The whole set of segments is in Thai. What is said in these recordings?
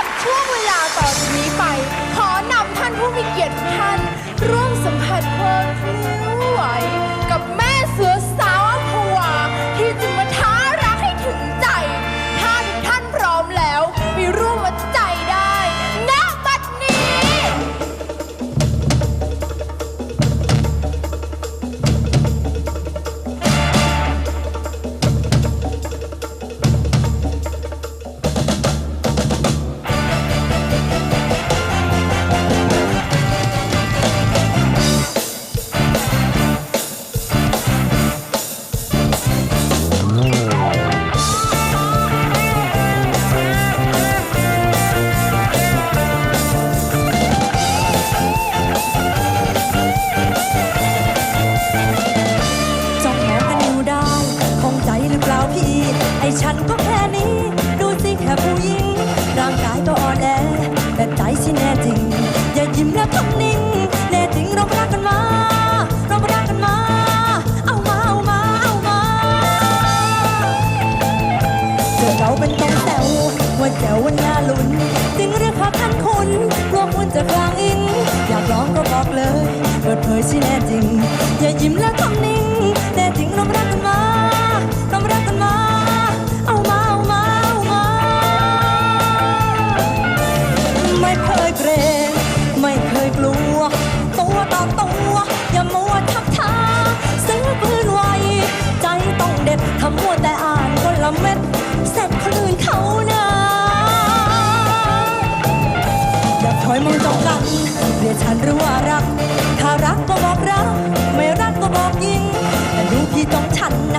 กับช่วงเก็อ่อนแอแต่ใจฉันแน่จริง อย่ายิ้มแล้วทำนิ่ง แน่จริงเรารักกันมาเรารักกันมา เอามาเอามาเอามาเจอเราเป็นต้องแซวว่าแจววันน่าลุ้นจริงหรือขอท่านคุณกลัวคุณจะกลางอิน อยากร้องก็บอกเลย เปิดเผยสิแน่จริง อย่ายิ้มแล้วทำนิ่ง ที่ต้องฉัน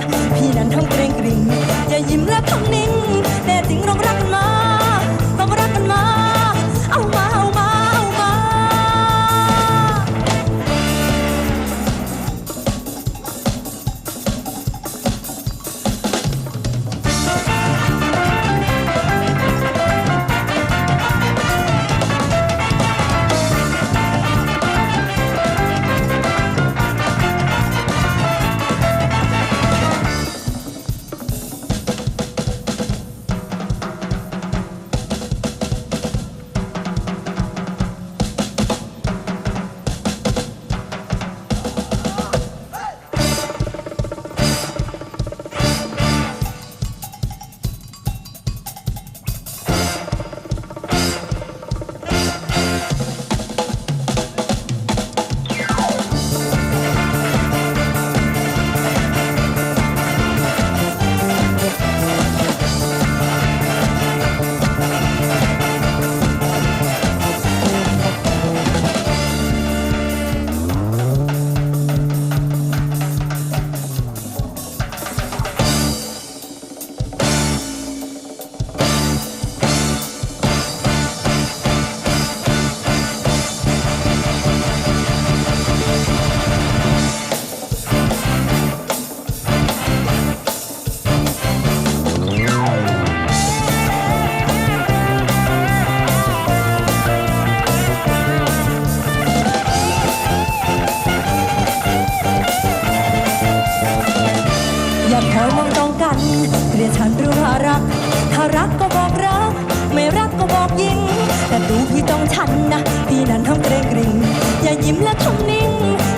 ยิ้มและทำนิ่ง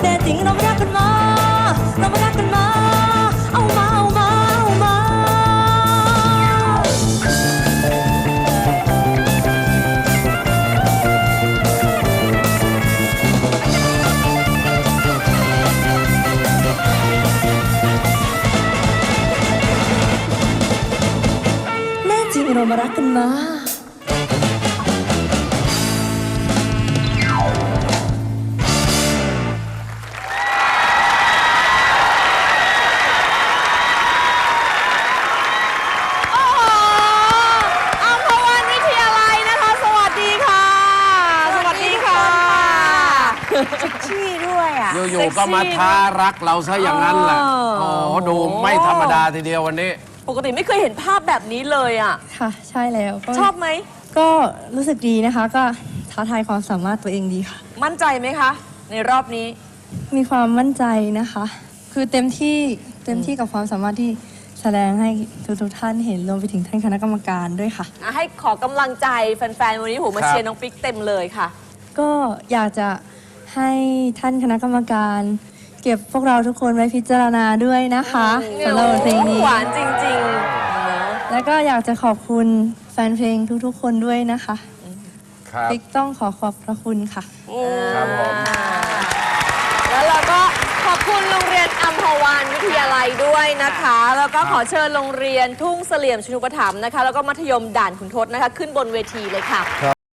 แต่จริงเรารักกันมา เรารักกันมา เอามาเอามาเอามา แน่จริงเรามารักกันมา อะอยู่ๆ ก็มาท้ารักเราซะอย่างนั้นแหละอ๋อโอ้โหดูไม่ธรรมดาทีเดียววันนี้ ปกติไม่เคยเห็นภาพแบบนี้เลยอะ ค่ะ ใช่แล้วก็ชอบไหม ก็รู้สึกดีนะคะ ก็ท้าทายความสามารถตัวเองดีค่ะ มั่นใจไหมคะ ในรอบนี้ มีความมั่นใจนะคะ คือเต็มที่เต็มที่กับความสามารถที่แสแสดงให้ทุกๆท่านเห็นรวมไปถึงท่านคณะกรรมการด้วยค่ะ อะให้ขอกำลังใจแฟน ๆ วันนี้โหมาครับเชียร์น้องปิ๊กเต็มเลยค่ะ ก็อยากจะ ให้ท่านคณะกรรมการ เก็บพวกเราทุกคนไว้พิจารณาด้วยนะคะสำหรับบทเพลงนี้ หวานจริงๆนะแล้วก็อยากจะขอบคุณแฟนเพลงทุกๆ คนด้วยนะคะครับปิ๊กต้องขอขอบพระคุณค่ะ ครับผม แล้วเราก็ขอบคุณโรงเรียนอัมพวันวิทยาลัยด้วยนะคะ แล้วก็ขอเชิญโรงเรียนทุ่งเสลี่ยมชนุปถัมภ์นะคะ แล้วก็มัธยมด่านขุนทดนะคะ ขึ้นบนเวทีเลยค่ะ